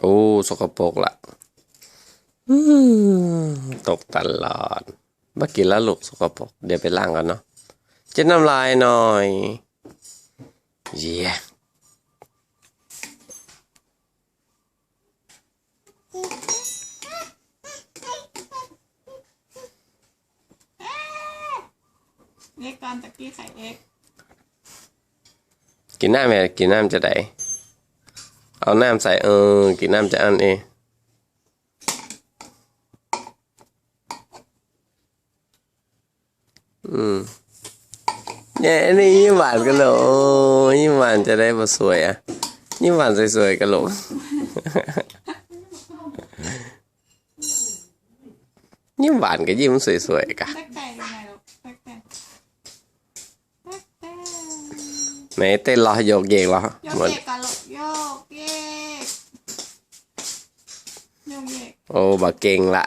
โอ้สกปรกละอืมตกตลอดมากินแล้วลูกสกปรกเดี๋ยวไปล้างก่อนเนาะเจะน้ำลายหน่อย เยี่ยเล็กก่อนตะกี้ไข่เอ็กกินน้ำไหมกินน้ำจะได้ เอาน้ำใส่เออกินน้ำจะอันเองอืมเนี่ยอันนี่ยิ้มหวานกันเหรอโอ้ยิ้มหวานจะได้มาสวยอะยิ้มหวานสวยๆกันหรอยิ้มหวานกับยิ้มสวยๆกันตักแต่ยังไงลูกตักแต่ตักแต่ไหนเต้นรอโยกเยกรอโยกหมดเยกกันลูกโยกเยก โอ้บาเก่งละ